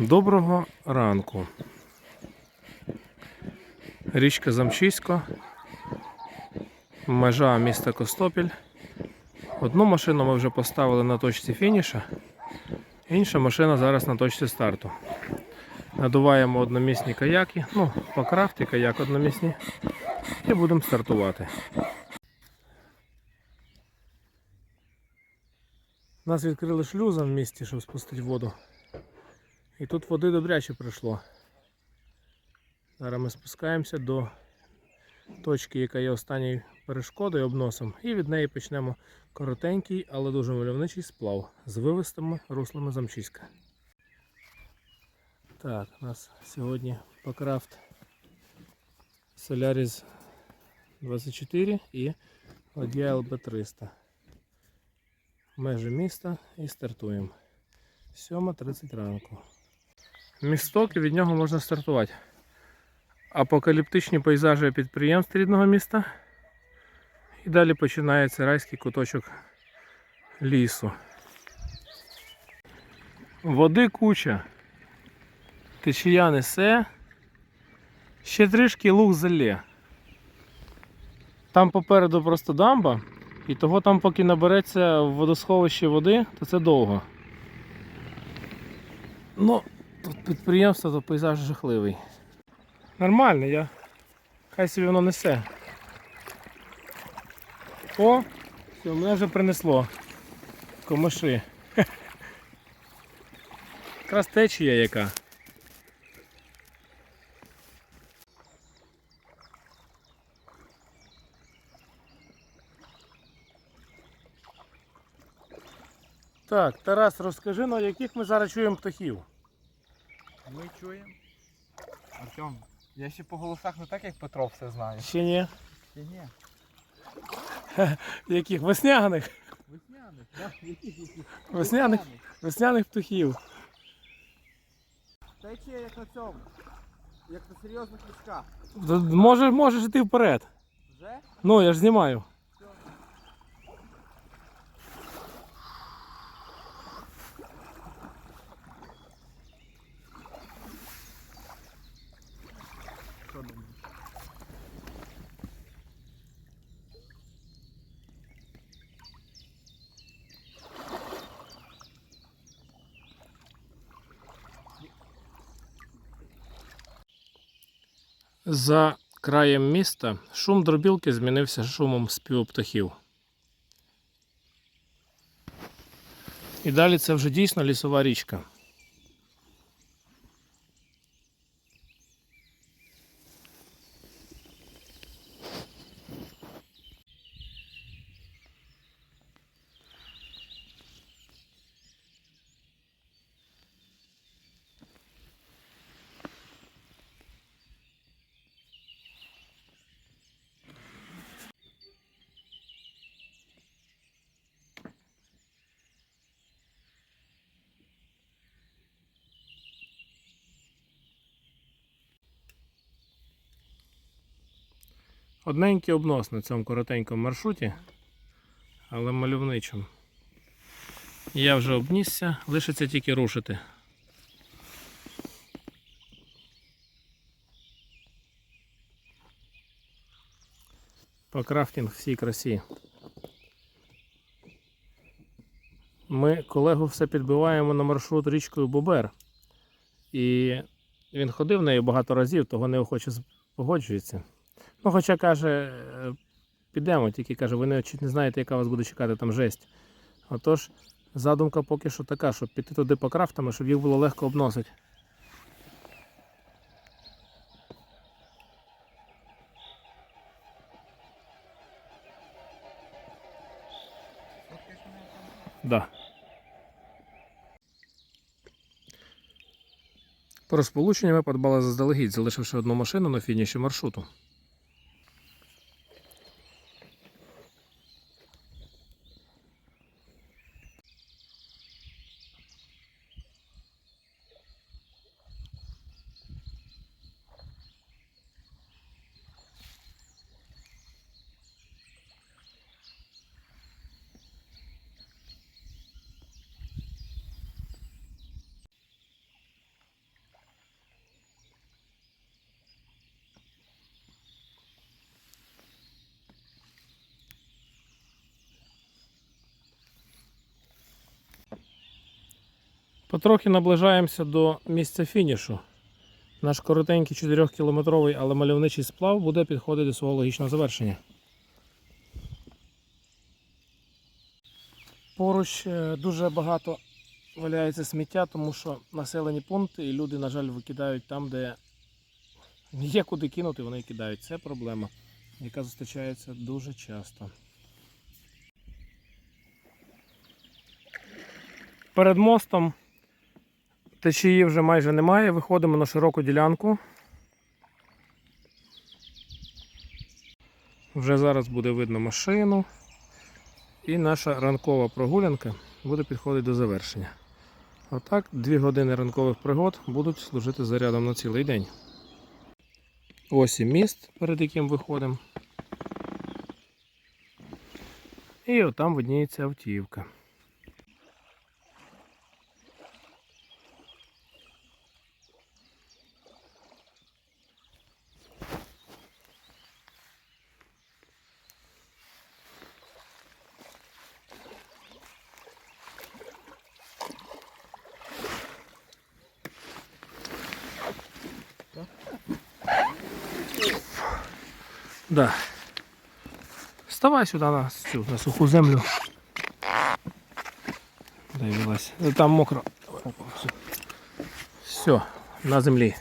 Доброго ранку. Річка Замчисько, межа міста Костопіль. Одну машину ми вже поставили на точці фініша, інша машина зараз на точці старту. Надуваємо одномісні каяки, ну, по крафті каяк одномісні, і будемо стартувати. Нас відкрили шлюзом в місті, щоб спустити воду. І тут води добряче прийшло. Зараз ми спускаємося до точки, яка є останньою перешкодою обносом, і від неї почнемо коротенький, але дуже мальовничий сплав з вивистими руслами замчиська. Так, у нас сьогодні Покрафт Solaris 24 і Ладія LB300. Межі міста і стартуємо. 7.30 ранку. Місток і від нього можна стартувати. Апокаліптичні пейзажі підприємств рідного міста. І далі починається райський куточок лісу. Води куча. Течія несе. Ще трішки луг залє. Там попереду просто дамба, і того там поки набереться в водосховищі води, то це довго. Ну, тут підприємство, то пейзаж жахливий. Нормально, я. Хай собі воно несе. О, все, мене вже принесло. Комиши. Якраз течія яка. Так, Тарас, розкажи, на яких ми зараз чуємо птахів. Ми чуємо. Артем, я ще по голосах не так, як Петро все знаю. Ще ні. Ще ні. Яких? Весняних. Весняних, так? Яких яких? Весняних, весняних птахів. Течія як на цьому. Як на серйозних лісках. Можеш, можеш іти вперед. Вже? Ну, я ж знімаю. Що? За краєм міста шум дробілки змінився шумом співу птахів. І далі це вже дійсно лісова річка. Одненький обнос на цьому коротенькому маршруті, але мальовничому. Я вже обнісся, лишиться тільки рушити. Покрафтинг всій красі. Ми колегу все підбиваємо на маршрут річкою Бобер. І він ходив нею багато разів, того неохоче погоджується. Ну, хоча каже, е, підемо, тільки каже, ви не, не знаєте, яка вас буде чекати там жесть. Отож, задумка поки що така, щоб піти туди по крафтами, щоб їх було легко обносити. Да. Про сполучення ми подбали заздалегідь, залишивши одну машину на фініші маршруту. Потрохи наближаємося до місця фінішу. Наш коротенький 4-кілометровий, але мальовничий сплав буде підходити до свого логічного завершення. Поруч е, дуже багато валяється сміття, тому що населені пункти і люди, на жаль, викидають там, де є куди кинути, вони кидають. Це проблема, яка зустрічається дуже часто. Перед мостом течії вже майже немає. Виходимо на широку ділянку. Вже зараз буде видно машину. І наша ранкова прогулянка буде підходити до завершення. Отак, дві години ранкових пригод будуть служити зарядом на цілий день. Ось і міст, перед яким виходимо. І отам видніється автівка. Да. Вставай сюди на, цю, на суху землю. Дай вилазь. Там мокро. Все, на землі.